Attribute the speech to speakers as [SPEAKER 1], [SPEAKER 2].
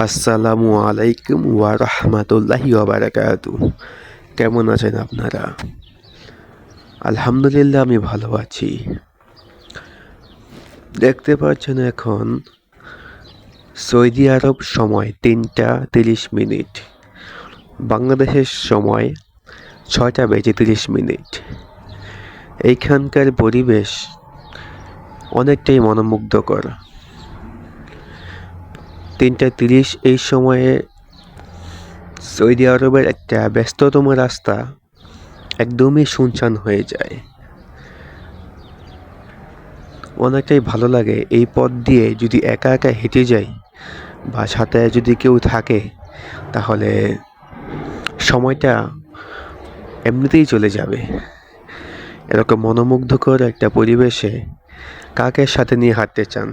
[SPEAKER 1] আসসালামু আলাইকুম ওয়া রাহমাতুল্লাহি ওয়া বারাকাতু কেমন আছেন আপনারা? আলহামদুলিল্লাহ, আমি ভালো আছি। দেখতে পাচ্ছেন এখন সৌদি আরব সময় তিনটা তিরিশ মিনিট, বাংলাদেশের সময় ছয়টা বেজে তিরিশ মিনিট। এইখানকার পরিবেশ অনেকটাই মনোমুগ্ধকর। তিনটা তিরিশ এই সময়ে সৌদি আরবের একটা ব্যস্ততম রাস্তা একদমই শুনশান হয়ে যায়। অনেকটাই ভালো লাগে এই পথ দিয়ে যদি একা একা হেঁটে যাই বা সাথে যদি কেউ থাকে, তাহলে সময়টা এমনিতেই চলে যাবে। এরকম মনোমুগ্ধকর একটা পরিবেশে কাকের সাথে নিয়ে হাঁটতে চান?